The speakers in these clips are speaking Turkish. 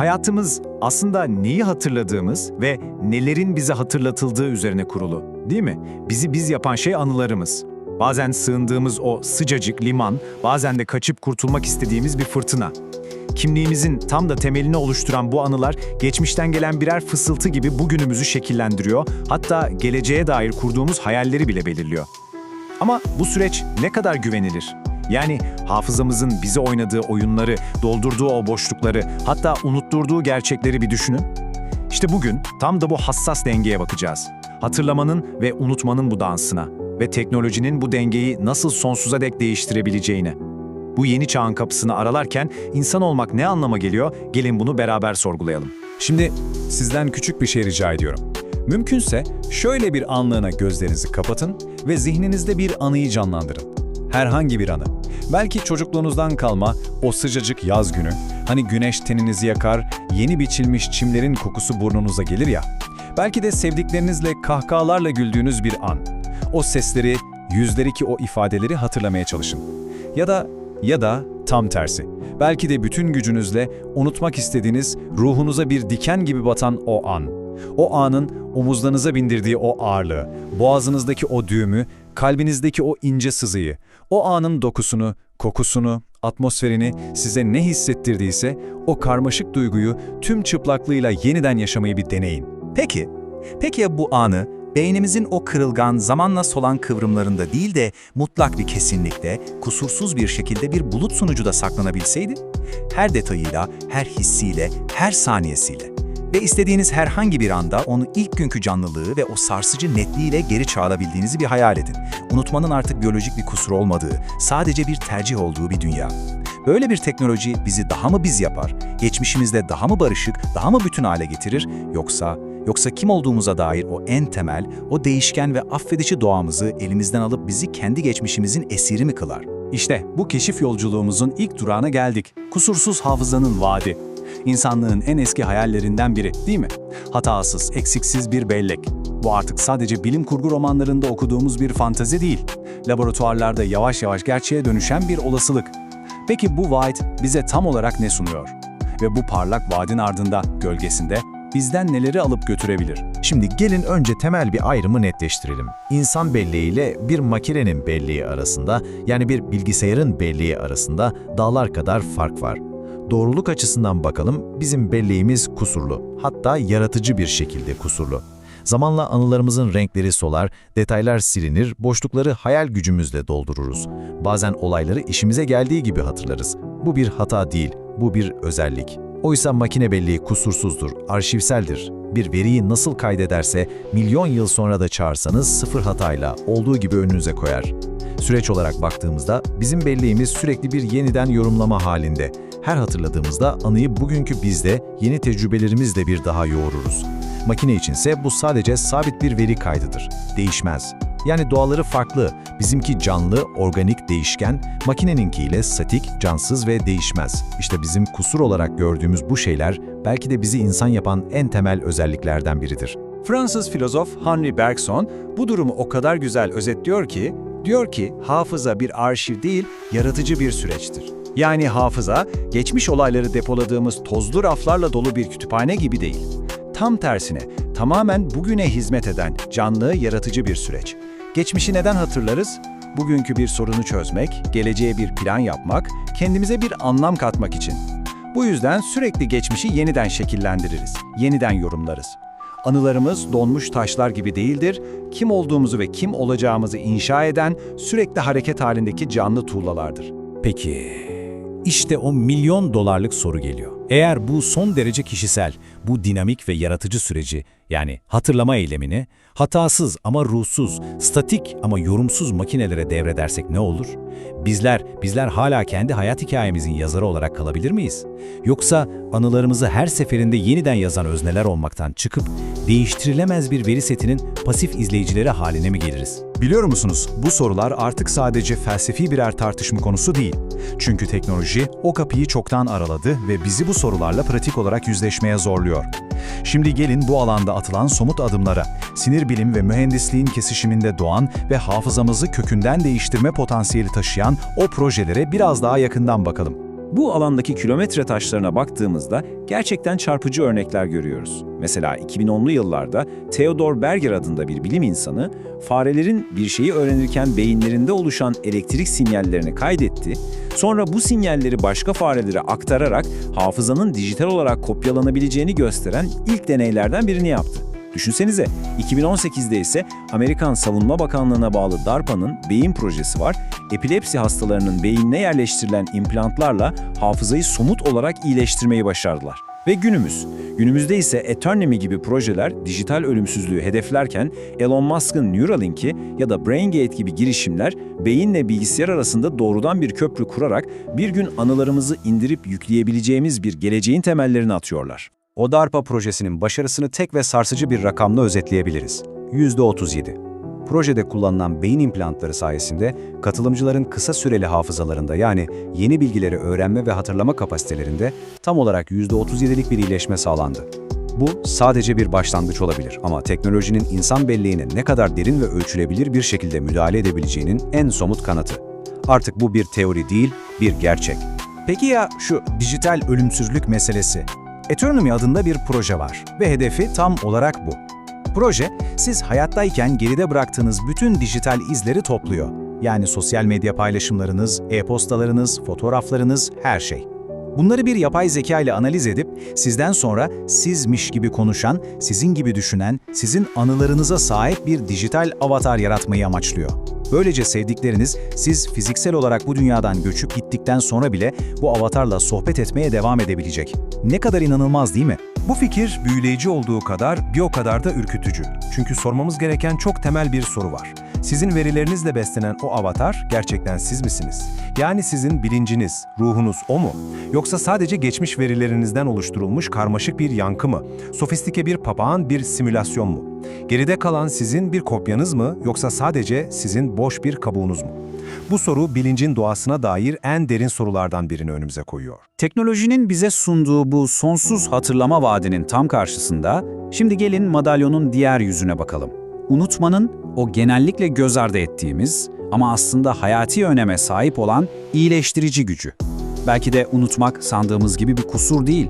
Hayatımız aslında neyi hatırladığımız ve nelerin bize hatırlatıldığı üzerine kurulu, değil mi? Bizi biz yapan şey anılarımız. Bazen sığındığımız o sıcacık liman, bazen de kaçıp kurtulmak istediğimiz bir fırtına. Kimliğimizin tam da temelini oluşturan bu anılar geçmişten gelen birer fısıltı gibi bugünümüzü şekillendiriyor, hatta geleceğe dair kurduğumuz hayalleri bile belirliyor. Ama bu süreç ne kadar güvenilir? Yani hafızamızın bize oynadığı oyunları, doldurduğu o boşlukları, hatta unutturduğu gerçekleri bir düşünün. İşte bugün tam da bu hassas dengeye bakacağız. Hatırlamanın ve unutmanın bu dansına ve teknolojinin bu dengeyi nasıl sonsuza dek değiştirebileceğine. Bu yeni çağın kapısını aralarken insan olmak ne anlama geliyor? Gelin bunu beraber sorgulayalım. Şimdi sizden küçük bir şey rica ediyorum. Mümkünse şöyle bir anlığına gözlerinizi kapatın ve zihninizde bir anıyı canlandırın. Herhangi bir anı. Belki çocukluğunuzdan kalma o sıcacık yaz günü, hani güneş teninizi yakar, yeni biçilmiş çimlerin kokusu burnunuza gelir ya. Belki de sevdiklerinizle kahkahalarla güldüğünüz bir an. O sesleri, yüzdeki o ifadeleri hatırlamaya çalışın. Ya da ya da tam tersi. Belki de bütün gücünüzle unutmak istediğiniz, ruhunuza bir diken gibi batan o an. O anın omuzlarınıza bindirdiği o ağırlığı, boğazınızdaki o düğümü, kalbinizdeki o ince sızıyı, o anın dokusunu, kokusunu, atmosferini size ne hissettirdiyse o karmaşık duyguyu tüm çıplaklığıyla yeniden yaşamayı bir deneyin. Peki, peki ya bu anı beynimizin o kırılgan, zamanla solan kıvrımlarında değil de mutlak bir kesinlikte, kusursuz bir şekilde bir bulut sunucuda saklanabilseydi? Her detayıyla, her hissiyle, her saniyesiyle. Ve istediğiniz herhangi bir anda onu ilk günkü canlılığı ve o sarsıcı netliğiyle geri çağırabildiğinizi bir hayal edin. Unutmanın artık biyolojik bir kusur olmadığı, sadece bir tercih olduğu bir dünya. Böyle bir teknoloji bizi daha mı biz yapar? Geçmişimizde daha mı barışık, daha mı bütün hale getirir? Yoksa Yoksa kim olduğumuza dair o en temel, o değişken ve affedici doğamızı elimizden alıp bizi kendi geçmişimizin esiri mi kılar? İşte bu keşif yolculuğumuzun ilk durağına geldik. Kusursuz hafızanın vaadi. İnsanlığın en eski hayallerinden biri, değil mi? Hatasız, eksiksiz bir bellek. Bu artık sadece bilim kurgu romanlarında okuduğumuz bir fantazi değil. Laboratuvarlarda yavaş yavaş gerçeğe dönüşen bir olasılık. Peki bu vaat bize tam olarak ne sunuyor? Ve bu parlak vaadin ardında, gölgesinde bizden neleri alıp götürebilir? Şimdi gelin önce temel bir ayrımı netleştirelim. İnsan belleği ile bir makinenin belleği arasında, yani bir bilgisayarın belleği arasında dağlar kadar fark var. Doğruluk açısından bakalım, bizim belleğimiz kusurlu, hatta yaratıcı bir şekilde kusurlu. Zamanla anılarımızın renkleri solar, detaylar silinir, boşlukları hayal gücümüzle doldururuz. Bazen olayları işimize geldiği gibi hatırlarız. Bu bir hata değil, bu bir özellik. Oysa makine belleği kusursuzdur, arşivseldir. Bir veriyi nasıl kaydederse milyon yıl sonra da çağırsanız sıfır hatayla olduğu gibi önünüze koyar. Süreç olarak baktığımızda bizim belleğimiz sürekli bir yeniden yorumlama halinde. Her hatırladığımızda anıyı bugünkü bizde yeni tecrübelerimizle bir daha yoğururuz. Makine içinse bu sadece sabit bir veri kaydıdır. Değişmez. Yani doğaları farklı. Bizimki canlı, organik, değişken, makineninkiyle statik, cansız ve değişmez. İşte bizim kusur olarak gördüğümüz bu şeyler belki de bizi insan yapan en temel özelliklerden biridir. Fransız filozof Henri Bergson bu durumu o kadar güzel özetliyor ki, diyor ki hafıza bir arşiv değil, yaratıcı bir süreçtir. Yani hafıza, geçmiş olayları depoladığımız tozlu raflarla dolu bir kütüphane gibi değil. Tam tersine, tamamen bugüne hizmet eden canlı, yaratıcı bir süreç. Geçmişi neden hatırlarız? Bugünkü bir sorunu çözmek, geleceğe bir plan yapmak, kendimize bir anlam katmak için. Bu yüzden sürekli geçmişi yeniden şekillendiririz, yeniden yorumlarız. Anılarımız donmuş taşlar gibi değildir, kim olduğumuzu ve kim olacağımızı inşa eden sürekli hareket halindeki canlı tuğlalardır. Peki, işte o milyon dolarlık soru geliyor. Eğer bu son derece kişisel, bu dinamik ve yaratıcı süreci, yani hatırlama eylemini, hatasız ama ruhsuz, statik ama yorumsuz makinelere devredersek ne olur? Bizler, bizler hala kendi hayat hikayemizin yazarı olarak kalabilir miyiz? Yoksa anılarımızı her seferinde yeniden yazan özneler olmaktan çıkıp, değiştirilemez bir veri setinin pasif izleyicileri haline mi geliriz? Biliyor musunuz, bu sorular artık sadece felsefi birer tartışma konusu değil. Çünkü teknoloji o kapıyı çoktan araladı ve bizi bu sorularla pratik olarak yüzleşmeye zorluyor. Şimdi gelin bu alanda atılan somut adımlara, sinir bilim ve mühendisliğin kesişiminde doğan ve hafızamızı kökünden değiştirme potansiyeli taşıyan o projelere biraz daha yakından bakalım. Bu alandaki kilometre taşlarına baktığımızda gerçekten çarpıcı örnekler görüyoruz. Mesela 2010'lu yıllarda Theodor Berger adında bir bilim insanı, farelerin bir şeyi öğrenirken beyinlerinde oluşan elektrik sinyallerini kaydetti, sonra bu sinyalleri başka farelere aktararak hafızanın dijital olarak kopyalanabileceğini gösteren ilk deneylerden birini yaptı. Düşünsenize, 2018'de ise Amerikan Savunma Bakanlığı'na bağlı DARPA'nın beyin projesi var. Epilepsi hastalarının beyinine yerleştirilen implantlarla hafızayı somut olarak iyileştirmeyi başardılar. Ve günümüz. Günümüzde ise Eternity gibi projeler dijital ölümsüzlüğü hedeflerken Elon Musk'ın Neuralink'i ya da BrainGate gibi girişimler beyinle bilgisayar arasında doğrudan bir köprü kurarak bir gün anılarımızı indirip yükleyebileceğimiz bir geleceğin temellerini atıyorlar. O DARPA projesinin başarısını tek ve sarsıcı bir rakamla özetleyebiliriz. %37. Projede kullanılan beyin implantları sayesinde katılımcıların kısa süreli hafızalarında yani yeni bilgileri öğrenme ve hatırlama kapasitelerinde tam olarak %37'lik bir iyileşme sağlandı. Bu sadece bir başlangıç olabilir ama teknolojinin insan belleğine ne kadar derin ve ölçülebilir bir şekilde müdahale edebileceğinin en somut kanıtı. Artık bu bir teori değil, bir gerçek. Peki ya şu dijital ölümsüzlük meselesi? Eternomy adında bir proje var ve hedefi tam olarak bu. Proje, siz hayattayken geride bıraktığınız bütün dijital izleri topluyor. Yani sosyal medya paylaşımlarınız, e-postalarınız, fotoğraflarınız, her şey. Bunları bir yapay zeka ile analiz edip sizden sonra sizmiş gibi konuşan, sizin gibi düşünen, sizin anılarınıza sahip bir dijital avatar yaratmayı amaçlıyor. Böylece sevdikleriniz siz fiziksel olarak bu dünyadan göçüp gittikten sonra bile bu avatarla sohbet etmeye devam edebilecek. Ne kadar inanılmaz değil mi? Bu fikir büyüleyici olduğu kadar bir o kadar da ürkütücü. Çünkü sormamız gereken çok temel bir soru var. Sizin verilerinizle beslenen o avatar gerçekten siz misiniz? Yani sizin bilinciniz, ruhunuz o mu? Yoksa sadece geçmiş verilerinizden oluşturulmuş karmaşık bir yankı mı? Sofistike bir papağan bir simülasyon mu? Geride kalan sizin bir kopyanız mı yoksa sadece sizin boş bir kabuğunuz mu? Bu soru bilincin doğasına dair en derin sorulardan birini önümüze koyuyor. Teknolojinin bize sunduğu bu sonsuz hatırlama vaadinin tam karşısında, şimdi gelin madalyonun diğer yüzüne bakalım. Unutmanın o genellikle göz ardı ettiğimiz ama aslında hayati öneme sahip olan iyileştirici gücü. Belki de unutmak sandığımız gibi bir kusur değil.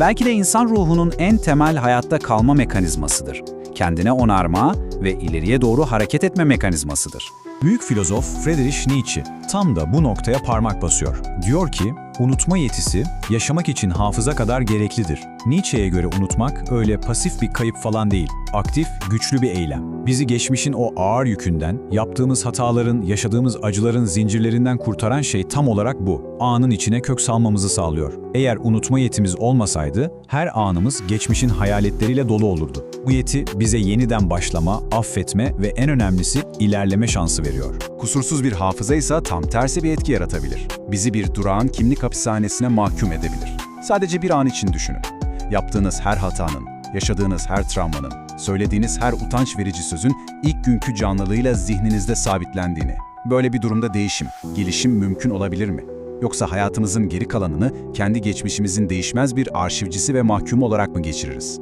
Belki de insan ruhunun en temel hayatta kalma mekanizmasıdır. Kendine onarma ve ileriye doğru hareket etme mekanizmasıdır. Büyük filozof Friedrich Nietzsche tam da bu noktaya parmak basıyor. Diyor ki, unutma yetisi yaşamak için hafıza kadar gereklidir. Nietzsche'ye göre unutmak öyle pasif bir kayıp falan değil, aktif, güçlü bir eylem. Bizi geçmişin o ağır yükünden, yaptığımız hataların, yaşadığımız acıların zincirlerinden kurtaran şey tam olarak bu. Anın içine kök salmamızı sağlıyor. Eğer unutma yetimiz olmasaydı, her anımız geçmişin hayaletleriyle dolu olurdu. Bu yeti bize yeniden başlama, affetme ve en önemlisi ilerleme şansı veriyor. Kusursuz bir hafıza ise tam tersi bir etki yaratabilir. Bizi bir durağan kimlik hapishanesine mahkum edebilir. Sadece bir an için düşünün. Yaptığınız her hatanın, yaşadığınız her travmanın, söylediğiniz her utanç verici sözün ilk günkü canlılığıyla zihninizde sabitlendiğini. Böyle bir durumda değişim, gelişim mümkün olabilir mi? Yoksa hayatımızın geri kalanını kendi geçmişimizin değişmez bir arşivcisi ve mahkumu olarak mı geçiririz?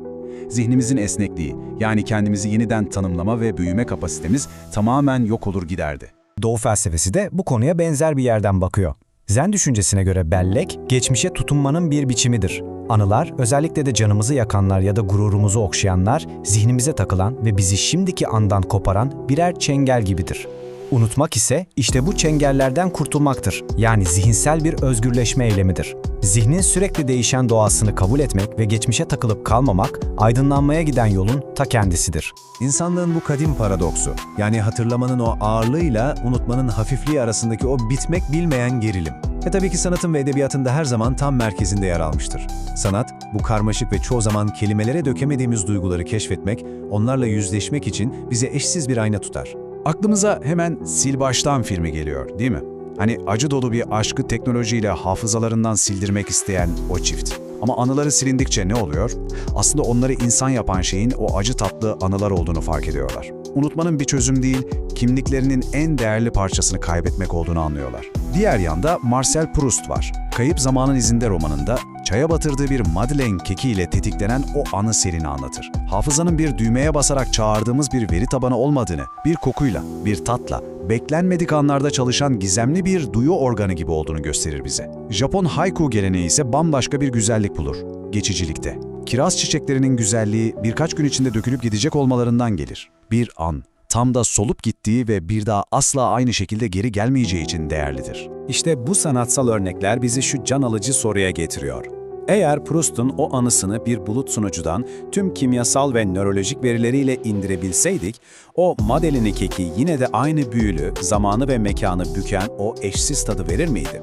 Zihnimizin esnekliği, yani kendimizi yeniden tanımlama ve büyüme kapasitemiz tamamen yok olur giderdi. Doğu felsefesi de bu konuya benzer bir yerden bakıyor. Zen düşüncesine göre bellek, geçmişe tutunmanın bir biçimidir. Anılar, özellikle de canımızı yakanlar ya da gururumuzu okşayanlar, zihnimize takılan ve bizi şimdiki andan koparan birer çengel gibidir. Unutmak ise işte bu çengellerden kurtulmaktır. Yani zihinsel bir özgürleşme eylemidir. Zihnin sürekli değişen doğasını kabul etmek ve geçmişe takılıp kalmamak, aydınlanmaya giden yolun ta kendisidir. İnsanlığın bu kadim paradoksu, yani hatırlamanın o ağırlığıyla unutmanın hafifliği arasındaki o bitmek bilmeyen gerilim. Ve tabii ki sanatın ve edebiyatın da her zaman tam merkezinde yer almıştır. Sanat, bu karmaşık ve çoğu zaman kelimelere dökemediğimiz duyguları keşfetmek, onlarla yüzleşmek için bize eşsiz bir ayna tutar. Aklımıza hemen Sil Baştan filmi geliyor, değil mi? Hani acı dolu bir aşkı teknolojiyle hafızalarından sildirmek isteyen o çift. Ama anıları silindikçe ne oluyor? Aslında onları insan yapan şeyin o acı tatlı anılar olduğunu fark ediyorlar. Unutmanın bir çözüm değil, kimliklerinin en değerli parçasını kaybetmek olduğunu anlıyorlar. Diğer yanda Marcel Proust var. Kayıp Zamanın İzinde romanında çaya batırdığı bir Madeleine keki ile tetiklenen o anı serini anlatır. Hafızanın bir düğmeye basarak çağırdığımız bir veri tabanı olmadığını, bir kokuyla, bir tatla, beklenmedik anlarda çalışan gizemli bir duyu organı gibi olduğunu gösterir bize. Japon haiku geleneği ise bambaşka bir güzellik bulur, geçicilikte. Kiraz çiçeklerinin güzelliği birkaç gün içinde dökülüp gidecek olmalarından gelir. Bir an, tam da solup gittiği ve bir daha asla aynı şekilde geri gelmeyeceği için değerlidir. İşte bu sanatsal örnekler bizi şu can alıcı soruya getiriyor. Eğer Proust'un o anısını bir bulut sunucudan tüm kimyasal ve nörolojik verileriyle indirebilseydik, o Madeleine keki yine de aynı büyülü, zamanı ve mekanı büken o eşsiz tadı verir miydi?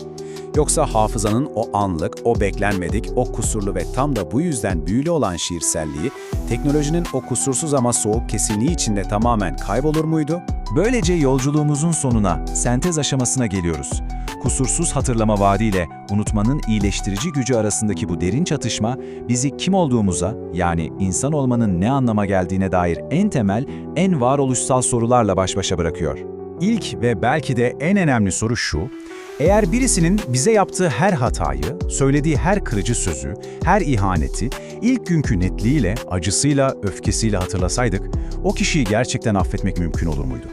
Yoksa hafızanın o anlık, o beklenmedik, o kusurlu ve tam da bu yüzden büyülü olan şiirselliği, teknolojinin o kusursuz ama soğuk kesinliği içinde tamamen kaybolur muydu? Böylece yolculuğumuzun sonuna, sentez aşamasına geliyoruz. Kusursuz hatırlama vaadiyle unutmanın iyileştirici gücü arasındaki bu derin çatışma bizi kim olduğumuza yani insan olmanın ne anlama geldiğine dair en temel, en varoluşsal sorularla baş başa bırakıyor. İlk ve belki de en önemli soru şu, eğer birisinin bize yaptığı her hatayı, söylediği her kırıcı sözü, her ihaneti ilk günkü netliğiyle, acısıyla, öfkesiyle hatırlasaydık, o kişiyi gerçekten affetmek mümkün olur muydu?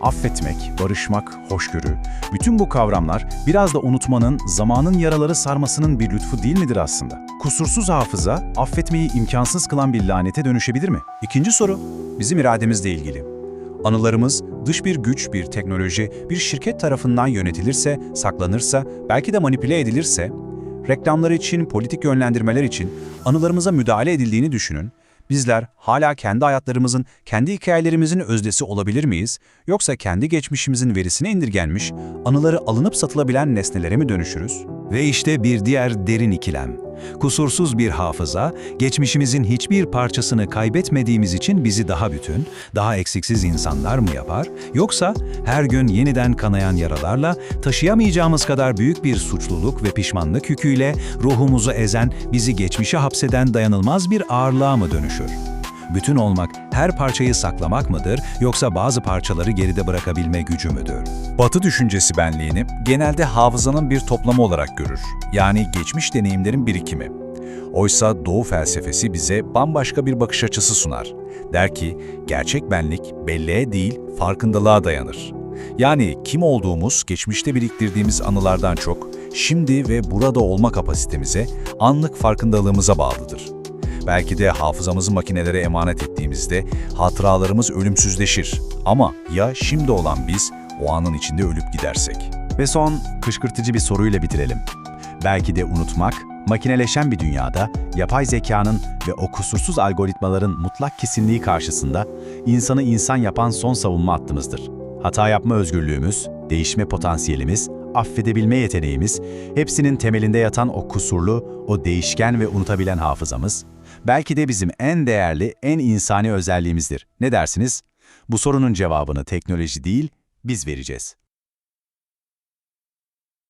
Affetmek, barışmak, hoşgörü, bütün bu kavramlar biraz da unutmanın, zamanın yaraları sarmasının bir lütfu değil midir aslında? Kusursuz hafıza, affetmeyi imkansız kılan bir lanete dönüşebilir mi? İkinci soru, bizim irademizle ilgili. Anılarımız dış bir güç, bir teknoloji, bir şirket tarafından yönetilirse, saklanırsa, belki de manipüle edilirse, reklamlar için, politik yönlendirmeler için anılarımıza müdahale edildiğini düşünün. Bizler hala kendi hayatlarımızın, kendi hikayelerimizin özdesi olabilir miyiz? Yoksa kendi geçmişimizin verisine indirgenmiş, anıları alınıp satılabilen nesnelere mi dönüşürüz? Ve işte bir diğer derin ikilem. Kusursuz bir hafıza, geçmişimizin hiçbir parçasını kaybetmediğimiz için bizi daha bütün, daha eksiksiz insanlar mı yapar? Yoksa her gün yeniden kanayan yaralarla, taşıyamayacağımız kadar büyük bir suçluluk ve pişmanlık yüküyle ruhumuzu ezen, bizi geçmişe hapseden dayanılmaz bir ağırlığa mı dönüşür? Bütün olmak her parçayı saklamak mıdır yoksa bazı parçaları geride bırakabilme gücü müdür? Batı düşüncesi benliğini genelde hafızanın bir toplamı olarak görür. Yani geçmiş deneyimlerin birikimi. Oysa Doğu felsefesi bize bambaşka bir bakış açısı sunar. Der ki, gerçek benlik belleğe değil, farkındalığa dayanır. Yani kim olduğumuz, geçmişte biriktirdiğimiz anılardan çok, şimdi ve burada olma kapasitemize, anlık farkındalığımıza bağlıdır. Belki de hafızamızı makinelere emanet ettiğimizde hatıralarımız ölümsüzleşir. Ama ya şimdi olan biz o anın içinde ölüp gidersek? Ve son kışkırtıcı bir soruyla bitirelim. Belki de unutmak, makineleşen bir dünyada yapay zekanın ve o kusursuz algoritmaların mutlak kesinliği karşısında insanı insan yapan son savunma hattımızdır. Hata yapma özgürlüğümüz, değişme potansiyelimiz, affedebilme yeteneğimiz, hepsinin temelinde yatan o kusurlu, o değişken ve unutabilen hafızamız, belki de bizim en değerli, en insani özelliğimizdir. Ne dersiniz? Bu sorunun cevabını teknoloji değil, biz vereceğiz.